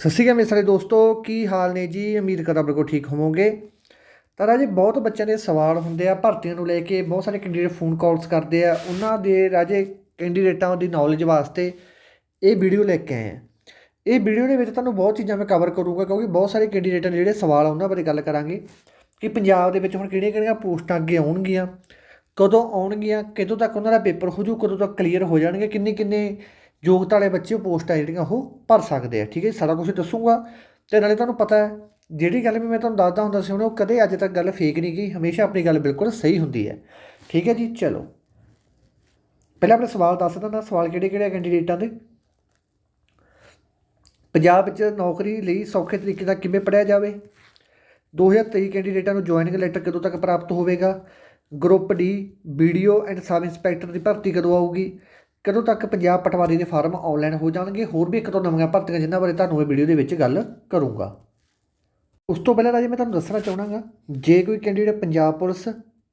ਸਤਿ ਸ਼੍ਰੀ ਅਕਾਲ ਮੇਰੇ ਸਾਰੇ ਦੋਸਤੋ, ਕੀ ਹਾਲ ਨੇ ਜੀ? ਉਮੀਦ ਕਰਦਾ ਬਿਲਕੁਲ ਠੀਕ ਹੋਵੋਗੇ। ਤਾਂ ਰਾਜੇ, ਬਹੁਤ ਬੱਚਿਆਂ ਦੇ ਸਵਾਲ ਹੁੰਦੇ ਆ, ਭਰਤੀਆਂ ਨੂੰ ਲੈ ਕੇ ਬਹੁਤ ਸਾਰੇ ਕੈਂਡੀਡੇਟ ਫੋਨ ਕਾਲਸ ਕਰਦੇ ਆ। ਉਹਨਾਂ ਦੇ ਰਾਜੇ ਕੈਂਡੀਡੇਟਾਂ ਦੀ ਨੌਲੇਜ ਵਾਸਤੇ ਇਹ ਵੀਡੀਓ ਲੈ ਕੇ ਆਏ ਆ। ਇਹ ਵੀਡੀਓ ਦੇ ਵਿੱਚ ਤੁਹਾਨੂੰ ਬਹੁਤ ਚੀਜ਼ਾਂ ਮੈਂ ਕਵਰ ਕਰੂੰਗਾ, ਕਿਉਂਕਿ ਬਹੁਤ ਸਾਰੇ ਕੈਂਡੀਡੇਟਾਂ ਦੇ ਜਿਹੜੇ ਸਵਾਲ ਆ, ਉਹਨਾਂ ਬਾਰੇ ਗੱਲ ਕਰਾਂਗੇ। ਕਿ ਪੰਜਾਬ ਦੇ ਵਿੱਚ ਹੁਣ ਕਿਹੜੀਆਂ ਕਿਹੜੀਆਂ ਪੋਸਟਾਂ ਅੱਗੇ ਆਉਣਗੀਆਂ, ਕਦੋਂ ਆਉਣਗੀਆਂ, ਕਦੋਂ ਤੱਕ ਉਹਨਾਂ ਦਾ ਪੇਪਰ ਹੋ ਜੂ ਕਦੋਂ ਤੱਕ ਕਲੀਅਰ ਹੋ ਜਾਣਗੇ, ਕਿੰਨੇ ਕਿੰਨੇ ਯੋਗਤਾ ਵਾਲੇ ਬੱਚੇ ਉਹ ਪੋਸਟਾਂ ਜਿਹੜੀਆਂ ਉਹ ਭਰ ਸਕਦੇ ਆ ਠੀਕ ਹੈ ਜੀ, ਸਾਰਾ ਕੁਝ ਦੱਸੂਗਾ। ਤੇ ਨਾਲੇ ਤੁਹਾਨੂੰ ਪਤਾ ਹੈ ਜਿਹੜੀ ਗੱਲ ਵੀ ਮੈਂ ਤੁਹਾਨੂੰ ਦੱਸਦਾ ਹੁੰਦਾ ਸੀ ਉਹਨੇ ਉਹ ਕਦੇ ਅੱਜ ਤੱਕ ਗੱਲ ਫੇਕ ਨਹੀਂ ਗਈ ਹਮੇਸ਼ਾ ਆਪਣੀ ਗੱਲ ਬਿਲਕੁਲ ਸਹੀ ਹੁੰਦੀ ਹੈ। ਠੀਕ ਹੈ ਜੀ ਚਲੋ। ਪਹਿਲਾਂ ਆਪਣੇ ਸਵਾਲ ਦੱਸ ਦਿੰਦਾ ਸਵਾਲ ਕਿਹੜੇ ਕਿਹੜੇ ਕੈਂਡੀਡੇਟਾਂ ਦੇ? ਪੰਜਾਬ ਵਿੱਚ ਨੌਕਰੀ ਲਈ ਸੌਖੇ ਤਰੀਕੇ ਨਾਲ ਕਿਵੇਂ ਪੜਿਆ ਜਾਵੇ? 2023 ਕੈਂਡੀਡੇਟਾਂ ਨੂੰ ਜੁਆਇਨਿੰਗ ਲੈਟਰ ਕਦੋਂ ਤੱਕ ਪ੍ਰਾਪਤ ਹੋਵੇਗਾ? Group D VDO and sub inspector ਦੀ ਭਰਤੀ ਕਦੋਂ ਆਊਗੀ? ਕਦੋਂ ਤੱਕ ਪੰਜਾਬ ਪਟਵਾਰੀ ਦੇ ਫਾਰਮ ਆਨਲਾਈਨ ਹੋ ਜਾਣਗੇ? ਹੋਰ ਵੀ ਇੱਕ ਤੋਂ ਨਵੀਆਂ ਭਰਤੀਆਂ ਜਿਨ੍ਹਾਂ ਬਾਰੇ ਤੁਹਾਨੂੰ ਇਹ ਵੀਡੀਓ ਦੇ ਵਿੱਚ ਗੱਲ ਕਰੂੰਗਾ। ਉਸ ਤੋਂ ਪਹਿਲਾਂ ਰਾਜੇ ਮੈਂ ਤੁਹਾਨੂੰ ਦੱਸਣਾ ਚਾਹਣਾਗਾ ਜੇ ਕੋਈ candidate Punjab police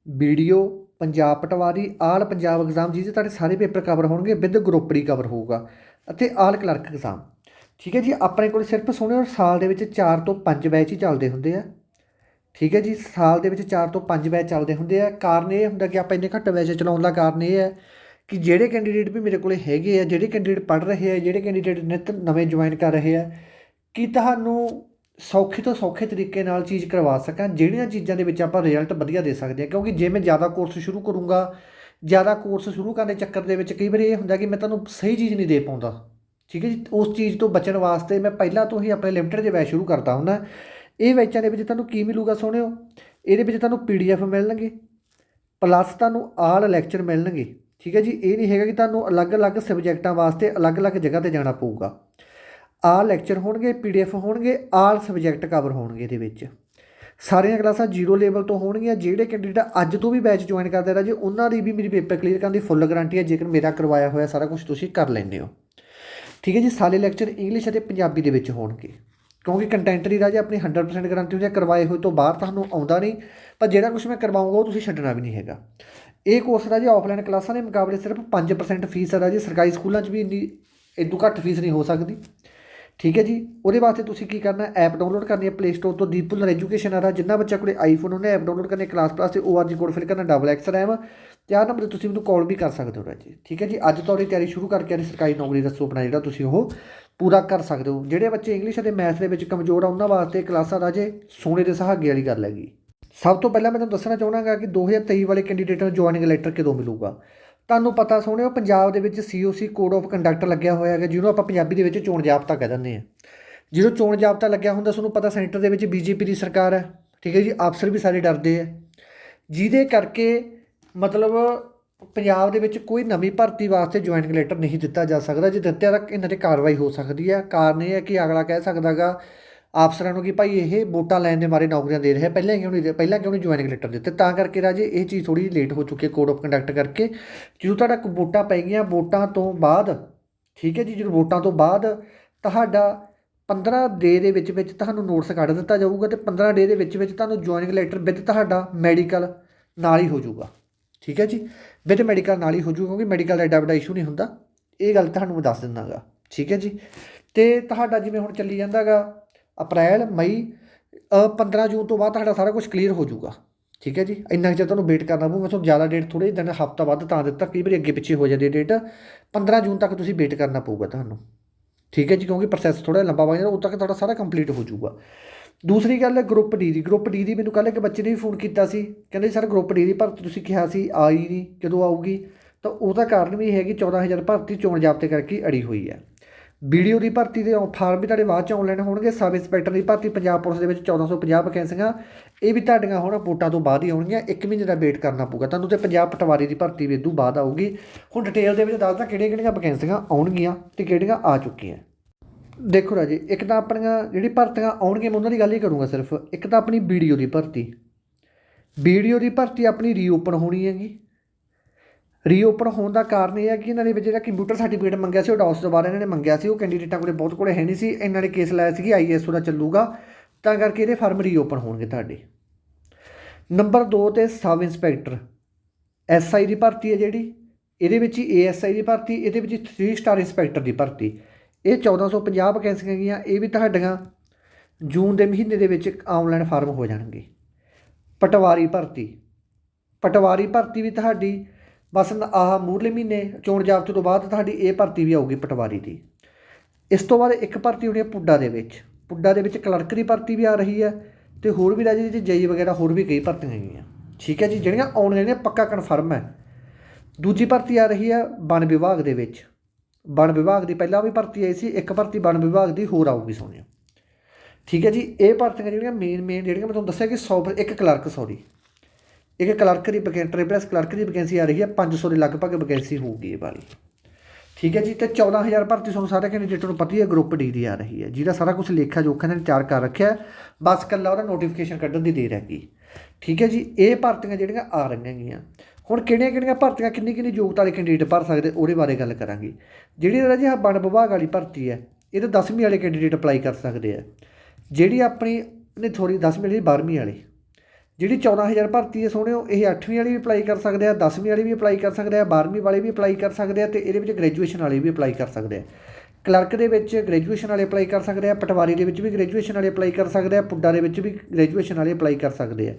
VDO Punjab patwari, all Punjab exam ਜਿਹਦੇ ਤੁਹਾਡੇ ਸਾਰੇ ਪੇਪਰ ਕਵਰ ਹੋਣਗੇ ਵਿਦ ਗਰੁੱਪਰੀ ਕਵਰ ਹੋਊਗਾ ਅਤੇ ਆਲ ਕਲਰਕ ਐਗਜ਼ਾਮ ਠੀਕ ਹੈ ਜੀ, ਆਪਣੇ ਕੋਲ ਸਿਰਫ ਸੋਹਣੇ ਸਾਲ ਦੇ ਵਿੱਚ 4 ਤੋਂ 5 ਬੈਚ ਹੀ ਚੱਲਦੇ ਹੁੰਦੇ ਆ। ਠੀਕ ਹੈ ਜੀ, ਸਾਲ ਦੇ ਵਿੱਚ 4 ਤੋਂ 5 ਬੈਚ ਚੱਲਦੇ ਹੁੰਦੇ ਆ। ਕਾਰਨ ਇਹ ਹੁੰਦਾ ਕਿ ਆਪਾਂ ਇੰਨੇ ਘੱਟ ਬੈਚ ਚਲਾਉਣ ਦਾ ਕਾਰਨ ਇਹ ਹੈ ਕਿ ਜਿਹੜੇ ਕੈਂਡੀਡੇਟ ਵੀ ਮੇਰੇ ਕੋਲੇ ਹੈਗੇ ਆ, ਜਿਹੜੇ ਕੈਂਡੀਡੇਟ ਪੜ੍ਹ ਰਹੇ ਆ, ਜਿਹੜੇ ਕੈਂਡੀਡੇਟ ਨਿਤ ਨਵੇਂ ਜੁਆਇਨ ਕਰ ਰਹੇ ਆ, ਕਿ ਤੁਹਾਨੂੰ ਸੌਖੇ ਤੋਂ ਸੌਖੇ ਤਰੀਕੇ ਨਾਲ ਚੀਜ਼ ਕਰਵਾ ਸਕਾਂ, ਜਿਹੜੀਆਂ ਚੀਜ਼ਾਂ ਦੇ ਵਿੱਚ ਆਪਾਂ ਰਿਜ਼ਲਟ ਵਧੀਆ ਦੇ ਸਕਦੇ ਹਾਂ ਕਿਉਂਕਿ ਜੇ ਮੈਂ ਜ਼ਿਆਦਾ ਕੋਰਸ ਸ਼ੁਰੂ ਕਰੂੰਗਾ, ਜ਼ਿਆਦਾ ਕੋਰਸ ਸ਼ੁਰੂ ਕਰਨ ਦੇ ਚੱਕਰ ਦੇ ਵਿੱਚ ਕਈ ਵਾਰੀ ਇਹ ਹੁੰਦਾ ਕਿ ਮੈਂ ਤੁਹਾਨੂੰ ਸਹੀ ਚੀਜ਼ ਨਹੀਂ ਦੇ ਪਾਉਂਦਾ। ਠੀਕ ਹੈ ਜੀ? ਉਸ ਚੀਜ਼ ਤੋਂ ਬਚਣ ਵਾਸਤੇ ਮੈਂ ਪਹਿਲਾਂ ਤੋਂ ਹੀ ਆਪਣੇ ਲਿਮਟਿਡ ਦੇ ਬੈਚ ਸ਼ੁਰੂ ਕਰਦਾ ਹੁੰਦਾ। ਇਹ ਬੈਚਾਂ ਦੇ ਵਿੱਚ ਤੁਹਾਨੂੰ ਕੀ ਮਿਲੂਗਾ ਸੋਹਣਿਓ? ਇਹਦੇ ਵਿੱਚ ਤੁਹਾਨੂੰ ਪੀਡੀਐਫ ਮਿਲਣਗੇ ਪਲੱਸ ਤੁਹਾਨੂੰ ਆਲ ਲੈਕਚਰ ਮਿਲਣਗੇ। ਠੀਕ ਹੈ ਜੀ, ਇਹ ਨਹੀਂ ਹੈਗਾ ਕਿ ਤੁਹਾਨੂੰ ਅਲੱਗ-ਅਲੱਗ ਸਬਜੈਕਟਾਂ ਵਾਸਤੇ ਅਲੱਗ-ਅਲੱਗ ਜਗ੍ਹਾ ਤੇ ਜਾਣਾ ਪਊਗਾ। ਆ ਲੈਕਚਰ ਹੋਣਗੇ ਪੀਡੀਐਫ ਹੋਣਗੇ ਆਲ ਸਬਜੈਕਟ ਕਵਰ ਹੋਣਗੇ ਇਹਦੇ ਵਿੱਚ। ਸਾਰੀਆਂ ਕਲਾਸਾਂ ਜ਼ੀਰੋ ਲੈਵਲ ਤੋਂ ਹੋਣਗੀਆਂ, ਜਿਹੜੇ ਕੈਂਡੀਡੇਟ ਅੱਜ ਤੋਂ ਵੀ ਬੈਚ ਜੁਆਇਨ ਕਰਦੇ ਰਾਜੇ ਉਹਨਾਂ ਦੀ ਵੀ ਮੇਰੀ ਪੇਪਰ ਕਲੀਅਰ ਕਰਨ ਦੀ ਫੁੱਲ ਗਾਰੰਟੀ ਹੈ, ਜੇਕਰ ਮੇਰਾ ਕਰਵਾਇਆ ਹੋਇਆ ਸਾਰਾ ਕੁਝ ਤੁਸੀਂ ਕਰ ਲੈਂਦੇ ਹੋ। ਠੀਕ ਹੈ ਜੀ, ਸਾਰੇ ਲੈਕਚਰ ਇੰਗਲਿਸ਼ ਅਤੇ ਪੰਜਾਬੀ ਦੇ ਵਿੱਚ ਹੋਣਗੇ। ਕਿਉਂਕਿ ਕੰਟੈਂਟ ਦੀ ਰਾਜੇ ਆਪਣੀ 100% ਗਾਰੰਟੀ ਹੁੰਦੀ ਹੈ, ਕਰਵਾਏ ਹੋਏ ਤੋਂ ਬਾਹਰ ਤੁਹਾਨੂੰ ਆਉਂਦਾ ਨਹੀਂ, ਪਰ ਜਿਹੜਾ ਕੁਝ ਮੈਂ ਕਰਵਾਉਂਗਾ ਉਹ ਤੁਸੀਂ ਛੱਡਣਾ ਵੀ ਨਹੀਂ ਹੈਗਾ। ਇਹ ਕੋਰਸ ਦਾ ਰਾਜੇ ਆਫਲਾਈਨ ਕਲਾਸਾਂ ਦੇ ਮੁਕਾਬਲੇ ਸਿਰਫ 5% ਫੀਸ ਹੈ ਜੀ, ਸਰਕਾਰੀ ਸਕੂਲਾਂ 'ਚ ਵੀ ਇੰਨੀ ਇਦੋਂ ਘੱਟ ਫੀਸ ਨਹੀਂ ਹੋ ਸਕਦੀ। ਠੀਕ ਹੈ ਜੀ, ਉਹਦੇ ਵਾਸਤੇ ਤੁਸੀਂ ਕੀ ਕਰਨਾ ਐਪ ਡਾਊਨਲੋਡ ਕਰਨੀ ਹੈ ਪਲੇ ਸਟੋਰ ਤੋਂ ਦੀਪੁਲਰ ਐਜੂਕੇਸ਼ਨ ਆ ਜਿੰਨਾ ਬੱਚਾ ਕੋਲੇ ਆਈਫੋਨ ਉਹਨੇ ਐਪ ਡਾਊਨਲੋਡ ਕਰਨੀ ਕਲਾਸ ਪਲੱਸ ਤੇ ORG ਕੋਡ ਫਿਲ ਕਰਨਾ ਡਬਲ ਐਕਸ ਰੈਮ ਤੇ ਆਹ ਨੰਬਰ ਤੇ ਤੁਸੀਂ ਮੈਨੂੰ ਕਾਲ ਵੀ ਕਰ ਸਕਦੇ ਹੋ ਰਾਜੇ। ਠੀਕ ਹੈ ਜੀ, ਅੱਜ ਤੋਂ ਉਹਦੀ ਤਿਆਰੀ ਸ਼ੁਰੂ ਕਰਕੇ ਆਣੀ ਸਰਕਾਰੀ ਨੌਕਰੀ ਦਾ ਸੁਪਨਾ ਜਿਹੜਾ ਤੁਸੀਂ ਉਹ ਪੂਰਾ ਕਰ ਸਕਦੇ ਹੋ। ਜਿਹੜੇ ਬੱਚੇ ਇੰਗਲਿਸ਼ ਅਤੇ ਮੈਥ ਦੇ ਵਿੱਚ ਕਮਜ਼ੋਰ ਆ, ਉਹਨਾਂ ਵਾਸਤੇ ਕਲਾਸਾਂ ਰਾਜੇ ਸੋਨੇ ਦੇ ਸਹਾਗੇ ਵਾਲੀ ਗੱਲ ਹੈਗੀ। ਸਭ ਤੋਂ ਪਹਿਲਾਂ ਮੈਂ ਤੁਹਾਨੂੰ ਦੱਸਣਾ ਚਾਹਣਾਗਾ ਕਿ 2023 ਵਾਲੇ ਕੈਂਡੀਡੇਟ ਨੂੰ ਜੁਆਇਨਿੰਗ ਲੈਟਰ ਕਿਦੋਂ ਮਿਲੂਗਾ? ਤੁਹਾਨੂੰ ਪਤਾ ਸੋਹਣਿਓ, ਪੰਜਾਬ ਦੇ ਵਿੱਚ ਸੀਓਸੀ ਕੋਡ ਆਫ ਕੰਡਕਟ ਲੱਗਿਆ ਹੋਇਆ ਹੈਗਾ, ਜਿਹਨੂੰ ਆਪਾਂ ਪੰਜਾਬੀ ਦੇ ਵਿੱਚ ਚੋਣ ਜਾਬਤਾ ਕਹਿ ਦਿੰਦੇ ਆ ਜਦੋਂ ਚੋਣ ਜਾਬਤਾ ਲੱਗਿਆ ਹੁੰਦਾ, ਤੁਹਾਨੂੰ ਪਤਾ ਸੈਂਟਰ ਦੇ ਵਿੱਚ ਬੀਜੇਪੀ ਦੀ ਸਰਕਾਰ ਹੈ, ਠੀਕ ਹੈ ਜੀ? ਅਫਸਰ ਵੀ ਸਾਰੇ ਡਰਦੇ ਆ। ਜਿਹਦੇ ਕਰਕੇ ਮਤਲਬ ਪੰਜਾਬ ਦੇ ਵਿੱਚ ਕੋਈ ਨਵੀਂ ਭਰਤੀ ਵਾਸਤੇ ਜੁਆਇਨਿੰਗ ਲੈਟਰ ਨਹੀਂ ਦਿੱਤਾ ਜਾ ਸਕਦਾ, ਜੇ ਦਿੱਤਾ ਤਾਂ ਇਹਨਾਂ ਤੇ ਕਾਰਵਾਈ ਹੋ ਸਕਦੀ ਹੈ। ਕਾਰਨ ਇਹ ਹੈ ਕਿ ਅਗਲਾ ਕਹਿ ਸਕਦਾਗਾ ਅਫਸਰਾਂ ਨੂੰ ਕਿ ਭਾਈ ਇਹ ਵੋਟਾਂ ਲੈਣ ਦੇ ਮਾਰੇ ਨੌਕਰੀਆਂ ਦੇ ਰਿਹਾ, ਪਹਿਲਾਂ ਕਿਉਂ ਨਹੀਂ ਦੇ ਪਹਿਲਾਂ ਕਿਉਂ ਨਹੀਂ ਜੁਆਇਨਿੰਗ ਲੈਟਰ ਦਿੱਤੇ? ਤਾਂ ਕਰਕੇ ਰਾਜੇ ਇਹ ਚੀਜ਼ ਥੋੜੀ ਲੇਟ ਹੋ ਚੁੱਕੀ ਹੈ ਕੋਡ ਆਫ ਕੰਡਕਟ ਕਰਕੇ। ਜਦੋਂ ਤੁਹਾਡਾ ਵੋਟਾਂ ਪੈ ਗਈਆਂ ਵੋਟਾਂ ਤੋਂ ਬਾਅਦ, ਠੀਕ ਹੈ ਜੀ, ਜਦੋਂ ਵੋਟਾਂ ਤੋਂ ਬਾਅਦ ਤੁਹਾਡਾ 15 ਡੇ ਦੇ ਵਿੱਚ ਵਿੱਚ ਤੁਹਾਨੂੰ ਨੋਟਿਸ ਕੱਢ ਦਿੱਤਾ ਜਾਊਗਾ ਤੇ 15 ਡੇ ਦੇ ਵਿੱਚ ਵਿੱਚ ਤੁਹਾਨੂੰ ਜੁਆਇਨਿੰਗ ਲੈਟਰ ਵਿਦ ਤੁਹਾਡਾ ਮੈਡੀਕਲ ਨਾਲ ਹੀ ਹੋ ਜਾਊਗਾ। ਠੀਕ ਹੈ ਜੀ? ਵਿਦ ਮੈਡੀਕਲ ਨਾਲ ਹੀ ਹੋ ਜਾਊਗਾ ਕਿਉਂਕਿ ਮੈਡੀਕਲ ਦਾ ਐਡਾ ਵੱਡਾ ਇਸ਼ੂ ਨਹੀਂ ਹੁੰਦਾ। ਇਹ ਗੱਲ ਤੁਹਾਨੂੰ ਮੈਂ ਦੱਸ ਦਿੰਦਾਗਾ ਠੀਕ ਹੈ ਜੀ? ਤੇ ਤੁਹਾਡਾ ਜਿਵੇਂ ਹੁਣ ਚੱਲੀ ਜਾਂਦਾਗਾ ਅਪ੍ਰੈਲ, ਮਈ 15 ਜੂਨ ਤੋਂ ਬਾਅਦ ਤੁਹਾਡਾ ਸਾਰਾ ਕੁਝ ਕਲੀਅਰ ਹੋ ਜਾਊਗਾ। ਠੀਕ ਹੈ ਜੀ? ਇੰਨਾ ਚਿਰ ਤੁਹਾਨੂੰ ਵੇਟ ਕਰਨਾ ਪਊਗਾ ਮੈਂ ਤੁਹਾਨੂੰ ਜ਼ਿਆਦਾ ਡੇਟ ਥੋੜੇ ਦਿਨ, ਹਫਤਾ ਵੱਧ ਤਾਂ ਦਿੱਤਾ, ਕਈ ਵਾਰੀ ਅੱਗੇ ਪਿੱਛੇ ਹੋ ਜਾਂਦੀ ਹੈ ਡੇਟ 15 ਜੂਨ ਤੱਕ ਤੁਸੀਂ ਵੇਟ ਕਰਨਾ ਪਊਗਾ ਤੁਹਾਨੂੰ। ਠੀਕ ਹੈ ਜੀ? ਕਿਉਂਕਿ ਪ੍ਰੋਸੈਸ ਥੋੜਾ ਲੰਬਾ ਹੋ ਜਾਂਦਾ ਉਦੋਂ ਤੱਕ ਤੁਹਾਡਾ ਸਾਰਾ ਕੰਪਲੀਟ ਹੋ ਜਾਊਗਾ। ਦੂਸਰੀ ਗੱਲ ਹੈ ਗਰੁੱਪ ਡੀ ਦੀ। ਗਰੁੱਪ ਡੀ ਦੀ ਮੈਨੂੰ ਕੱਲ੍ਹ ਇੱਕ ਬੱਚੇ ਨੇ ਵੀ ਫੋਨ ਕੀਤਾ ਸੀ। ਕਹਿੰਦੇ ਸਰ ਗਰੁੱਪ ਡੀ ਦੀ ਭਰਤੀ ਤੁਸੀਂ ਕਿਹਾ ਸੀ, ਆਈ ਨਹੀਂ, ਕਦੋਂ ਆਊਗੀ? ਤਾਂ ਉਹਦਾ ਕਾਰਨ ਵੀ ਹੈਗੀ ਹੈ ਕਿ 14000 ਭਰਤੀ ਚੋਣ ਜਾਬਤੇ ਕਰਕੇ ਅੜੀ ਹੋਈ ਹੈ। ਵੀਡੀਓ ਦੀ ਭਰਤੀ ਦੇ ਫਾਰਮ ਵੀ ਤੁਹਾਡੇ ਬਾਅਦ ਚ ਆਨਲਾਈਨ ਹੋਣਗੇ। ਸਬ ਇੰਸਪੈਕਟਰ ਦੀ ਭਰਤੀ ਪੰਜਾਬ ਪੁਲਿਸ ਦੇ ਵਿੱਚ 1450 ਵੈਕੈਂਸੀਆਂ ਇਹ ਵੀ ਤੁਹਾਡੀਆਂ ਹੁਣ ਰਿਪੋਰਟਾਂ ਤੋਂ ਬਾਅਦ ਹੀ ਆਉਣਗੀਆਂ ਇੱਕ ਮਹੀਨੇ ਦਾ ਵੇਟ ਕਰਨਾ ਪਊਗਾ। ਤੁਹਾਨੂੰ ਤੇ ਪੰਜਾਬ ਪਟਵਾਰੀ ਦੀ ਭਰਤੀ ਵੀ ਇਦੋਂ ਬਾਅਦ ਆਊਗੀ। ਹੁਣ ਡਿਟੇਲ ਦੇ ਵਿੱਚ ਦੱਸਦਾ ਕਿਹੜੀਆਂ ਕਿਹੜੀਆਂ ਵੈਕੈਂਸੀਆਂ ਆਉਣਗੀਆਂ ਤੇ ਕਿਹੜੀਆਂ ਆ ਚੁੱਕੀਆਂ। ਦੇਖੋ ਰਾਜੇ, ਇੱਕ ਤਾਂ ਆਪਣੀਆਂ ਜਿਹੜੀ ਭਰਤੀਆਂ ਆਉਣਗੀਆਂ, ਮੈਂ ਉਹਨਾਂ ਦੀ ਗੱਲ ਹੀ ਕਰੂੰਗਾ ਸਿਰਫ। ਇੱਕ ਤਾਂ ਆਪਣੀ ਵੀਡੀਓ ਦੀ ਭਰਤੀ। ਵੀਡੀਓ ਦੀ ਭਰਤੀ ਆਪਣੀ ਰੀਓਪਨ ਹੋਣੀ ਹੈਗੀ। ਰੀਓਪਨ ਹੋਣ ਦਾ ਕਾਰਨ ਇਹ ਹੈ ਕਿ ਇਹਨਾਂ ਦੇ ਵਿੱਚ ਜਿਹੜਾ ਕੰਪਿਊਟਰ ਸਰਟੀਫਿਕੇਟ ਮੰਗਿਆ ਸੀ, ਉਹ ਡਾਸ ਦੁਬਾਰਾ ਇਹਨਾਂ ਨੇ ਮੰਗਿਆ ਸੀ, ਉਹ ਕੈਂਡੀਡੇਟਾਂ ਕੋਲੇ ਬਹੁਤ ਕੋਲੇ ਹੈ ਨਹੀਂ ਸੀ, ਇਹਨਾਂ ਨੇ ਕੇਸ ਲਾਇਆ ਸੀ ਕਿ ਆਈਐਸਓ ਦਾ ਚੱਲੂਗਾ, ਤਾਂ ਕਰਕੇ ਇਹਦੇ ਫਾਰਮ ਰੀਓਪਨ ਹੋਣਗੇ ਤੁਹਾਡੇ। ਨੰਬਰ 2 ਤੇ ਸਬ ਇੰਸਪੈਕਟਰ ਐਸਆਈ ਦੀ ਭਰਤੀ ਹੈ ਜਿਹੜੀ, ਇਹਦੇ ਵਿੱਚ ਹੀ ਏਐਸਆਈ ਦੀ ਭਰਤੀ, ਇਹਦੇ ਵਿੱਚ 3 ਸਟਾਰ ਇੰਸਪੈਕਟਰ ਦੀ ਭਰਤੀ। ਇਹ 1450 ਵੈਕੈਂਸੀਆਂ ਗਈਆਂ, ਇਹ ਵੀ ਤੁਹਾਡੀਆਂ ਜੂਨ ਦੇ ਮਹੀਨੇ ਦੇ ਵਿੱਚ ਆਨਲਾਈਨ ਫਾਰਮ ਹੋ ਜਾਣਗੇ। ਪਟਵਾਰੀ ਭਰਤੀ ਪਟਵਾਰੀ ਭਰਤੀ ਵੀ ਤੁਹਾਡੀ ਬਸ ਆਹ ਮੂਰਲੇ ਮਹੀਨੇ ਚੋਣ ਜਾਬਤੇ ਤੋਂ ਬਾਅਦ ਤੁਹਾਡੀ ਇਹ ਭਰਤੀ ਵੀ ਆਊਗੀ ਪਟਵਾਰੀ ਦੀ। ਇਸ ਤੋਂ ਬਾਅਦ ਇੱਕ ਭਰਤੀ ਹੋਣੀ ਹੈ ਪੁੱਡਾ ਦੇ ਵਿੱਚ। ਪੁੱਡਾ ਦੇ ਵਿੱਚ ਕਲਰਕ ਦੀ ਭਰਤੀ ਵੀ ਆ ਰਹੀ ਹੈ ਤੇ ਹੋਰ ਵੀ ਰਾਜੇ ਜੀ ਜਈ ਵਗੈਰਾ ਹੋਰ ਵੀ ਕਈ ਭਰਤੀਆਂ ਹੈਗੀਆਂ। ਠੀਕ ਹੈ ਜੀ, ਜਿਹੜੀਆਂ ਆਉਣ ਵਾਲੀਆਂ ਪੱਕਾ ਕਨਫਰਮ ਹੈ। ਦੂਜੀ ਭਰਤੀ ਆ ਰਹੀ ਹੈ ਵਣ ਵਿਭਾਗ ਦੇ ਵਿੱਚ। ਵਣ ਵਿਭਾਗ ਦੀ ਪਹਿਲਾਂ ਵੀ ਭਰਤੀ ਆਈ ਸੀ, ਇੱਕ ਭਰਤੀ ਵਣ ਵਿਭਾਗ ਦੀ ਹੋਰ ਆਊਗੀ ਸੋਹਣਿਓ ਠੀਕ ਹੈ ਜੀ, ਇਹ ਭਰਤੀਆਂ ਜਿਹੜੀਆਂ ਮੇਨ ਮੇਨ ਜਿਹੜੀਆਂ ਮੈਂ ਤੁਹਾਨੂੰ ਦੱਸਿਆ ਕਿ 100 ਇੱਕ ਕਲਰਕ ਸੌਰੀ ਇੱਕ ਕਲਰਕ ਦੀ ਵੈਕੈਂਸੀ ਟ੍ਰਿਪਲਸ ਕਲਰਕ ਦੀ ਵੈਕੈਂਸੀ ਆ ਰਹੀ ਹੈ 500 ਦੇ ਲਗਭਗ ਵੈਕੈਂਸੀ ਹੋਊਗੀ ਇਹ ਵਾਲੀ। ਠੀਕ ਹੈ ਜੀ, ਤੇ 14000 ਭਰਤੀ ਤੁਹਾਨੂੰ ਸਾਰੇ ਕੈਂਡੀਡੇਟਾਂ ਨੂੰ ਪਤਾ ਹੀ ਹੈ ਗਰੁੱਪ ਡੀ ਦੀ ਆ ਰਹੀ ਹੈ। ਜਿਹਦਾ ਸਾਰਾ ਕੁਝ ਲੇਖਾ ਜੋਖਾ ਇਹਨਾਂ ਨੇ ਤਿਆਰ ਕਰ ਰੱਖਿਆ ਬਸ ਕੱਲਾ ਉਹਦਾ ਨੋਟੀਫਿਕੇਸ਼ਨ ਕੱਢਣ ਦੀ ਦੇਰ ਹੈਗੀ। ਠੀਕ ਹੈ ਜੀ, ਇਹ ਭਰਤੀਆਂ ਜਿਹੜੀਆਂ ਆ ਰਹੀਆਂ ਗੀਆਂ। ਹੁਣ ਕਿਹੜੀਆਂ ਕਿਹੜੀਆਂ ਭਰਤੀਆਂ, ਕਿੰਨੀ ਕਿੰਨੀ ਯੋਗਤਾ ਵਾਲੇ ਕੈਂਡੀਡੇਟ ਭਰ ਸਕਦੇ, ਉਹਦੇ ਬਾਰੇ ਗੱਲ ਕਰਾਂਗੇ। ਜਿਹੜੀ ਰਾਜੀ ਆਹ ਵਣ ਵਿਭਾਗ ਵਾਲੀ ਭਰਤੀ ਹੈ, ਇਹ ਤਾਂ 10ਵੀਂ ਵਾਲੇ ਕੈਂਡੀਡੇਟ ਅਪਲਾਈ ਕਰ ਸਕਦੇ ਆ ਜਿਹੜੀ ਆਪਣੀ ਨੇ ਥੋੜੀ 10ਵੀਂ ਵਾਲੀ 12ਵੀਂ ਵਾਲੀ। ਜਿਹੜੀ 14000 ਭਰਤੀ ਹੈ ਸੋਹਣਿਓ, ਇਹ 8ਵੀਂ ਵਾਲੀ ਵੀ ਅਪਲਾਈ ਕਰ ਸਕਦੇ ਆ 10ਵੀਂ ਵਾਲੀ ਵੀ ਅਪਲਾਈ ਕਰ ਸਕਦੇ ਆ 12ਵੀਂ ਵਾਲੇ ਵੀ ਅਪਲਾਈ ਕਰ ਸਕਦੇ ਆ ਤੇ ਇਹਦੇ ਵਿੱਚ ਗ੍ਰੈਜੂਏਸ਼ਨ ਵਾਲੇ ਵੀ ਅਪਲਾਈ ਕਰ ਸਕਦੇ ਆ। ਕਲਰਕ ਦੇ ਵਿੱਚ ਗ੍ਰੈਜੂਏਸ਼ਨ ਵਾਲੇ ਅਪਲਾਈ ਕਰ ਸਕਦੇ ਆ, ਪਟਵਾਰੀ ਦੇ ਵਿੱਚ ਵੀ ਗ੍ਰੈਜੂਏਸ਼ਨ ਵਾਲੇ ਅਪਲਾਈ ਕਰ ਸਕਦੇ ਆ, ਪੁੱਡਾ ਦੇ ਵਿੱਚ ਵੀ ਗ੍ਰੈਜੂਏਸ਼ਨ ਵਾਲੇ ਅਪਲਾਈ ਕਰ ਸਕਦੇ ਆ।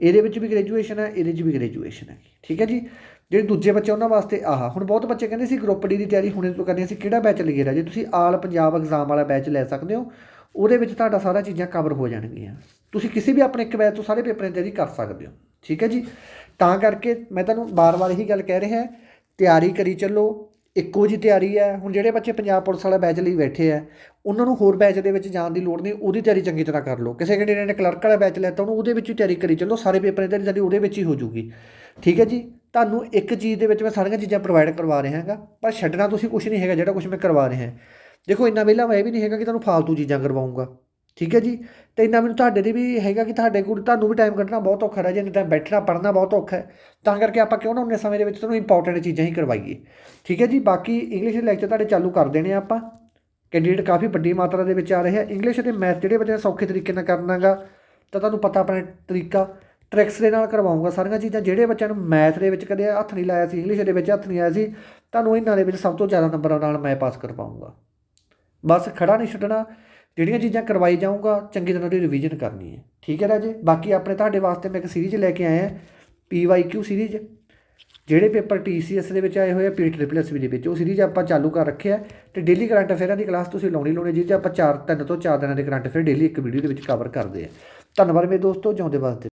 ਇਹਦੇ ਵਿੱਚ ਵੀ ਗ੍ਰੈਜੂਏਸ਼ਨ ਹੈ, ਇਹਦੇ 'ਚ ਵੀ ਗ੍ਰੈਜੂਏਸ਼ਨ ਹੈ। ਠੀਕ ਹੈ ਜੀ? ਜਿਹੜੇ ਦੂਜੇ ਬੱਚੇ ਉਹਨਾਂ ਵਾਸਤੇ ਆਹ, ਹੁਣ ਬਹੁਤ ਬੱਚੇ ਕਹਿੰਦੇ ਸੀ ਗਰੁੱਪ ਡੀ ਦੀ ਤਿਆਰੀ ਹੁਣੇ ਤੋਂ ਕਰਨੀ ਸੀ ਕਿਹੜਾ ਬੈਚ ਲਈਏ ਜੇ ਤੁਸੀਂ ਆਲ ਪੰਜਾਬ ਐਗਜ਼ਾਮ ਵਾਲਾ ਬੈਚ ਲੈ ਸਕਦੇ ਹੋ, ਉਹਦੇ ਵਿੱਚ ਤੁਹਾਡਾ ਸਾਰਾ ਚੀਜ਼ਾਂ ਕਵਰ ਹੋ ਜਾਣਗੀਆਂ। ਤੁਸੀਂ ਕਿਸੇ ਵੀ ਆਪਣੇ ਇੱਕ ਬੈਚ ਤੋਂ ਸਾਰੇ ਪੇਪਰਾਂ ਦੀ ਤਿਆਰੀ ਕਰ ਸਕਦੇ ਹੋ। ਠੀਕ ਹੈ ਜੀ? ਤਾਂ ਕਰਕੇ ਮੈਂ ਤੁਹਾਨੂੰ ਬਾਰ-ਬਾਰ ਇਹੀ ਗੱਲ ਕਹਿ ਰਿਹਾ, ਤਿਆਰੀ ਕਰੀ ਚੱਲੋ। ਇੱਕੋ ਜੀ ਤਿਆਰੀ ਹੈ। ਹੁਣ ਜਿਹੜੇ ਬੱਚੇ ਪੰਜਾਬ ਪੁਲਿਸ ਵਾਲਾ ਬੈਚ ਲਈ ਬੈਠੇ ਆ, ਉਹਨਾਂ ਨੂੰ ਹੋਰ ਬੈਚ ਦੇ ਵਿੱਚ ਜਾਣ ਦੀ ਲੋੜ ਨਹੀਂ, ਉਹਦੀ ਤਿਆਰੀ ਚੰਗੀ ਤਰ੍ਹਾਂ ਕਰ ਲਓ। ਕਿਸੇ ਕੈਂਡੀਡੇਟ ਨੇ ਕਲਰਕ ਵਾਲਾ ਬੈਚ ਲੈਤਾ, ਉਹਨੂੰ ਉਹਦੇ ਵਿੱਚ ਹੀ ਤਿਆਰੀ ਕਰੀ ਚੱਲੋ। ਸਾਰੇ ਪੇਪਰਾਂ ਦੀ ਤਿਆਰੀ ਸਾਡੀ ਉਹਦੇ ਵਿੱਚ ਹੀ ਹੋ ਜੂਗੀ। ਠੀਕ ਹੈ ਜੀ? ਤੁਹਾਨੂੰ ਇੱਕ ਚੀਜ਼ ਦੇ ਵਿੱਚ ਮੈਂ ਸਾਰੀਆਂ ਚੀਜ਼ਾਂ ਪ੍ਰੋਵਾਈਡ ਕਰਵਾ ਰਿਹਾ ਹਾਂਗਾ, ਪਰ ਛੱਡਣਾ ਤੁਸੀਂ ਕੁਝ ਨਹੀਂ ਹੈਗਾ, ਜਿਹੜਾ ਕੁਝ ਮੈਂ ਕਰਵਾ ਰਿਹਾ। ਦੇਖੋ, ਇੰਨਾ ਵਿਹਲਾ ਮੈਂ ਇਹ ਵੀ ਨਹੀਂ ਹੈਗਾ ਕਿ ਤੁਹਾਨੂੰ ਫਾਲਤੂ ਚੀਜ਼ਾਂ ਕਰਵਾਉਂਗਾ। ਠੀਕ ਹੈ ਜੀ? ਤੇ ਇੰਨਾ ਮੈਨੂੰ ਤੁਹਾਡੇ ਦੇ ਵੀ ਹੈਗਾ ਕਿ ਤੁਹਾਡੇ ਕੋਲ ਤੁਹਾਨੂੰ ਵੀ ਟਾਈਮ ਕੱਢਣਾ ਬਹੁਤ ਔਖਾ ਹੈ ਜੇ ਟਾਈਮ ਬੈਠਣਾ, ਪੜ੍ਹਨਾ ਬਹੁਤ ਔਖਾ ਹੈ। ਤਾਂ ਕਰਕੇ ਆਪਾਂ ਕਿਉਂ ਨਾ ਉਹਨੇ ਸਮੇਂ ਦੇ ਵਿੱਚ ਤੁਹਾਨੂੰ ਇੰਪੋਰਟੈਂਟ ਚੀਜ਼ਾਂ ਹੀ ਕਰਵਾਈਏ। ਠੀਕ ਹੈ ਜੀ? ਬਾਕੀ ਇੰਗਲਿਸ਼ ਦੇ ਲੈਕਚਰ ਤੁਹਾਡੇ ਚਾਲੂ ਕਰ ਦੇਣੇ ਆ ਆਪਾਂ। ਕੈਂਡੀਡੇਟ ਕਾਫੀ ਵੱਡੀ ਮਾਤਰਾ ਦੇ ਵਿੱਚ ਆ ਰਹੇ ਆ। ਇੰਗਲਿਸ਼ ਅਤੇ ਮੈਥ ਜਿਹੜੇ ਬੱਚੇ ਨੇ ਸੌਖੇ ਤਰੀਕੇ ਨਾਲ ਕਰਨਾਗਾ, ਤਾਂ ਤੁਹਾਨੂੰ ਪਤਾ ਆਪਣਾ ਤਰੀਕਾ। ਟ੍ਰਿਕਸ ਦੇ ਨਾਲ ਕਰਵਾਉਂਗਾ ਸਾਰੀਆਂ ਚੀਜ਼ਾਂ। ਜਿਹੜੇ ਬੱਚਿਆਂ ਨੂੰ ਮੈਥ ਦੇ ਵਿੱਚ ਕਦੇ ਹੱਥ ਨਹੀਂ ਲਾਇਆ ਸੀ ਇੰਗਲਿਸ਼ ਦੇ ਵਿੱਚ ਹੱਥ ਨਹੀਂ ਆਇਆ ਸੀ, ਤੁਹਾਨੂੰ ਇਹਨਾਂ ਦੇ ਵਿੱਚ ਸਭ ਤੋਂ ਜ਼ਿਆਦਾ ਨੰਬਰਾਂ ਨਾਲ ਮੈਂ ਪਾਸ ਕਰਵਾਉਂਗਾ। ਬਸ ਖੜਾ ਨਹੀਂ ਛੱਡਣਾ। ਜਿਹੜੀਆਂ ਚੀਜ਼ਾਂ ਕਰਵਾਈ ਜਾਊਂਗਾ, ਚੰਗੀ ਤਰ੍ਹਾਂ ਉਹਦੀ ਰਿਵੀਜ਼ਨ ਕਰਨੀ ਹੈ। ਠੀਕ ਹੈ ਰਾਜੇ? ਬਾਕੀ ਆਪਣੇ ਤੁਹਾਡੇ ਵਾਸਤੇ ਮੈਂ ਇੱਕ ਸੀਰੀਜ਼ ਲੈ ਕੇ ਆਇਆ PYQ ਸੀਰੀਜ਼ ਜਿਹੜੇ ਪੇਪਰ TCS ਦੇ ਵਿੱਚ ਆਏ ਹੋਏ ਆ ਪੀ ਟ੍ਰਿਪਲ ਐਸ ਵੀ ਦੇ ਵਿੱਚ। ਉਹ ਸੀਰੀਜ਼ ਆਪਾਂ ਚਾਲੂ ਕਰ ਰੱਖਿਆ ਤੇ ਡੇਲੀ ਕਰੰਟ ਅਫੇਅਰਾਂ ਦੀ ਕਲਾਸ ਤੁਸੀਂ ਲਾਉਣੀ ਲਾਉਣੀ ਜਿਹਦੇ ਆਪਾਂ 4 3 ਤੋਂ 4 ਦਿਨਾਂ ਦੇ ਕਰੰਟ ਅਫੇਅਰ ਡੇਲੀ ਇੱਕ ਵੀਡੀਓ ਦੇ ਵਿੱਚ ਕਵਰ ਕਰਦੇ ਆ ਧੰਨਵਾਦ ਮੇਰੇ ਦੋਸਤੋ, ਜਿਉਂਦੇ ਵਾਸਤੇ